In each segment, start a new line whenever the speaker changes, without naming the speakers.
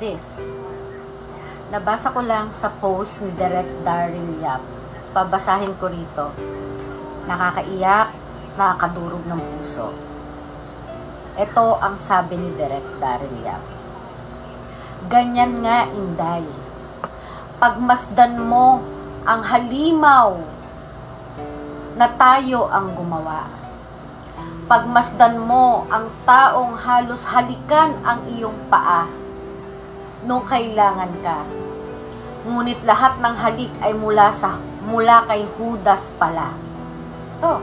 this. Nabasa ko lang sa post ni Direk Daryl Yap. Pabasahin ko rito. Nakakaiyak, nakakadurog ng puso. Ito ang sabi ni Direk Daryl Yap. Ganyan nga, Inday. Pagmasdan mo ang halimaw na tayo ang gumawa. Pagmasdan mo ang taong halos halikan ang iyong paa nung kailangan ka. Ngunit lahat ng halik ay mula sa mula kay Judas pala. To.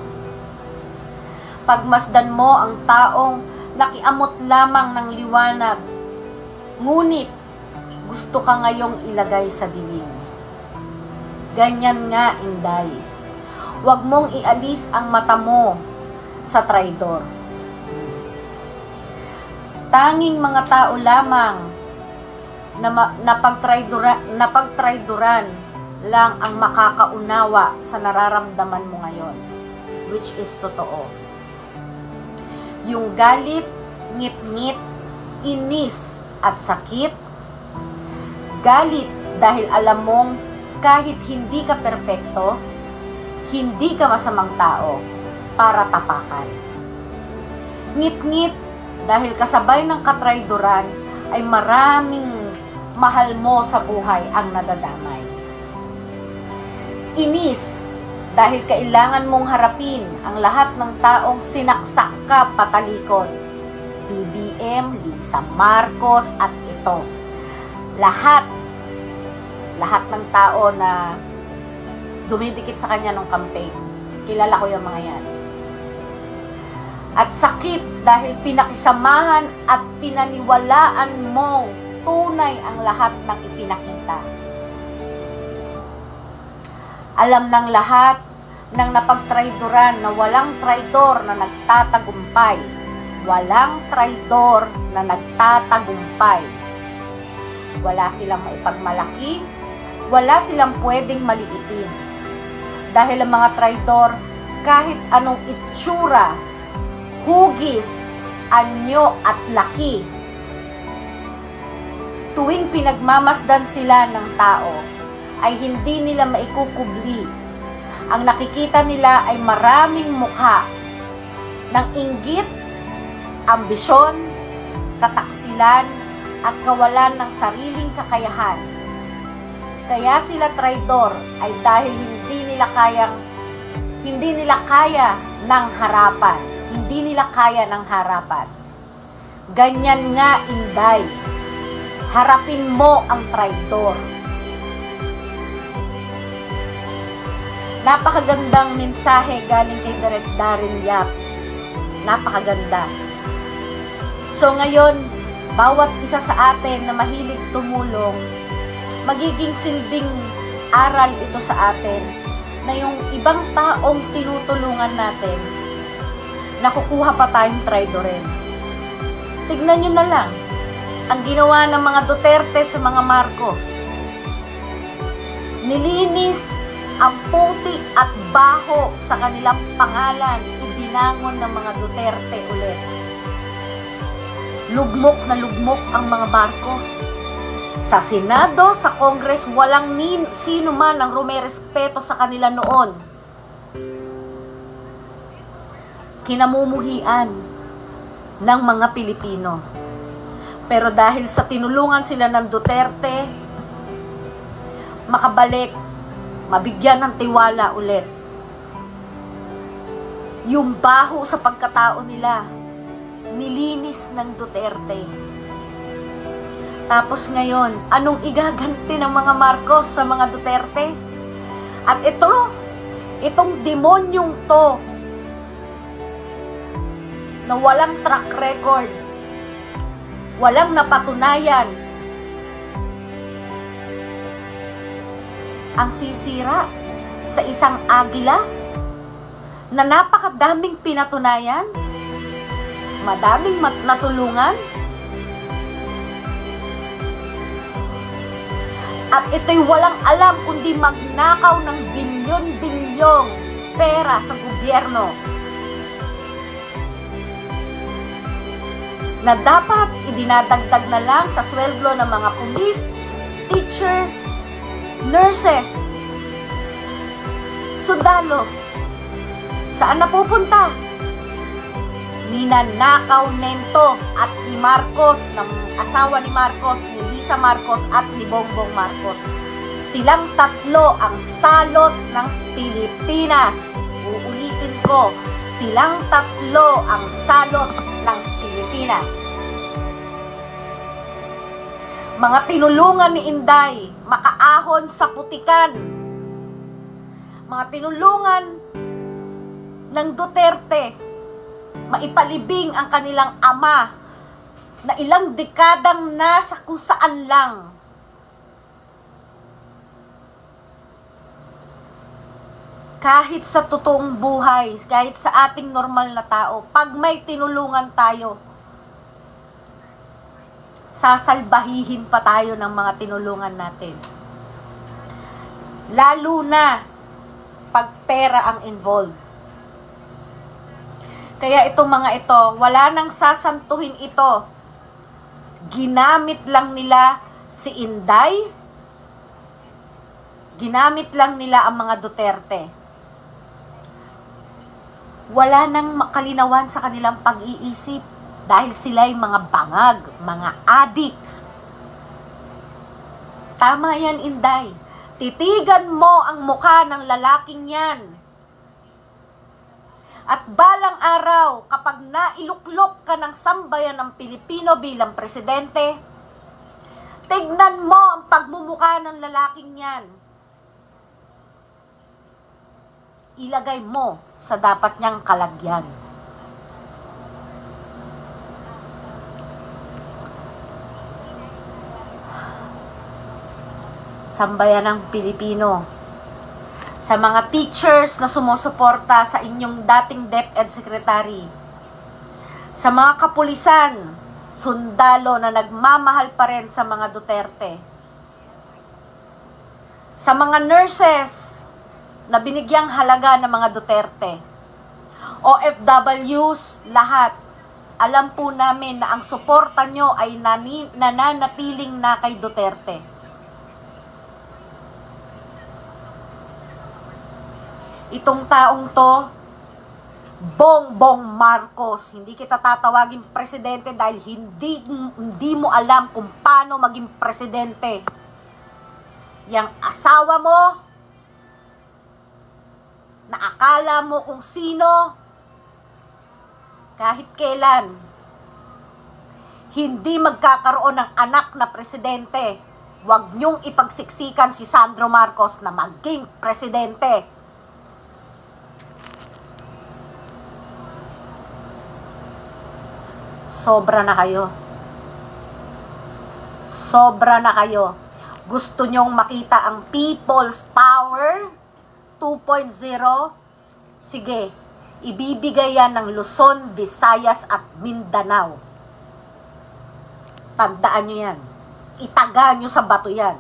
Pagmasdan mo ang taong nakiamot lamang ng liwanag. Ngunit gusto ka ngayong ilagay sa dilim. Ganyan nga, Inday. Huwag mong ialis ang mata mo sa traidor. Tanging mga tao lamang na napagtraidora, napagtraidoran lang ang makakaunawa sa nararamdaman mo ngayon, which is totoo. Yung galit, ngit-ngit, inis at sakit, galit dahil alam mong kahit hindi ka perpekto, hindi ka masamang tao para tapakan. Ngit-ngit dahil kasabay ng katraidoran ay maraming mahal mo sa buhay ang nadadamay. Inis dahil kailangan mong harapin ang lahat ng taong sinaksak ka patalikod. BBM, Lisa Marcos at ito. Lahat, lahat ng tao na dumidikit sa kanya nung campaign. Kilala ko yung mga yan. At sakit dahil pinakisamahan at pinaniwalaan mong tunay ang lahat ng ipinakita. Alam ng lahat ng napagtraidoran na walang traidor na nagtatagumpay. Walang traidor na nagtatagumpay. Wala silang maipagmalaki, wala silang pwedeng maliitin. Dahil ang mga traidor, kahit anong itsura, hugis, anyo at laki, tuwing pinagmamasdan sila ng tao, ay hindi nila maikukubli. Ang nakikita nila ay maraming mukha ng inggit, ambisyon, kataksilan, at kawalan ng sariling kakayahan. Kaya sila traidor ay dahil hindi nila kayang hindi nila kaya ng harapan. Hindi nila kaya ng harapan. Ganyan nga, Inday. Harapin mo ang traidor. Napakagandang mensahe galing kay Direk Darren Yap. Napakaganda. So ngayon, bawat isa sa atin na mahilig tumulong, magiging silbing aral ito sa atin na yung ibang taong tinutulungan natin, nakukuha pa tayong traidorin. Tignan nyo na lang, ang ginawa ng mga Duterte sa mga Marcos. Nilinis ang putik at baho sa kanilang pangalan, ibinangon ng mga Duterte ulit. Lugmok na lugmok ang mga Marcos. Sa Senado, sa Congress, walang nin, sino man ang rumerespeto sa kanila noon. Kinamumuhian ng mga Pilipino. Pero dahil sa tinulungan sila ng Duterte, makabalik, mabigyan ng tiwala ulit. Yung baho sa pagkatao nila, nilinis ng Duterte. Tapos ngayon, anong igaganti ng mga Marcos sa mga Duterte? At ito, itong demonyong to, na walang track record, walang napatunayan, ang sisira sa isang agila na napakadaming pinatunayan, madaming mat- natulungan, at ito'y walang alam kundi magnakaw ng bilyon-bilyong pera sa gobyerno. Na dapat idinadagdag na lang sa sweldo ng mga pulis, teacher, nurses, sundalo. Saan napupunta? Ninanakaw nento at ni Marcos, ng asawa ni Marcos, ni Lisa Marcos at ni Bongbong Marcos. Silang tatlo ang salot ng Pilipinas. Uulitin ko, silang tatlo ang salot Pilipinas. Mga tinulungan ni Inday, makaahon sa putikan. Mga tinulungan ng Duterte, maipalibing ang kanilang ama na ilang dekadang nasa kung saan lang. Kahit sa totoong buhay, kahit sa ating normal na tao, pag may tinulungan tayo, sasalbahihin pa tayo ng mga tinulungan natin. Lalo na pag pera ang involved. Kaya itong mga ito, wala nang sasantuhin ito. Ginamit lang nila si Inday. Ginamit lang nila ang mga Duterte. Wala nang makalinawan sa kanilang pag-iisip dahil sila'y mga bangag, mga adik. Tama yan, Inday. Titigan mo ang mukha ng lalaking yan. At balang araw, kapag nailuklok ka ng sambayan ng Pilipino bilang presidente, tignan mo ang pagmumukha ng lalaking yan. Ilagay mo sa dapat niyang kalagyan. Sambayan ng Pilipino. Sa mga teachers na sumusuporta sa inyong dating DepEd Secretary, sa mga kapulisan, sundalo na nagmamahal pa rin sa mga Duterte, sa mga nurses na binigyang halaga ng mga Duterte, OFWs, lahat, alam po namin na ang suporta nyo ay nananatiling na kay Duterte. Itong taong to, Bongbong Marcos. Hindi kita tatawagin presidente dahil hindi, hindi mo alam kung paano maging presidente. Yang asawa mo, na akala mo kung sino, kahit kailan, hindi magkakaroon ng anak na presidente. Huwag niyong ipagsiksikan si Sandro Marcos na maging presidente. Sobra na kayo. Sobra na kayo. Gusto nyong makita ang People's Power 2.0? Sige, ibibigay yan ng Luzon, Visayas at Mindanao. Tandaan nyo yan. Itaga nyo sa bato yan.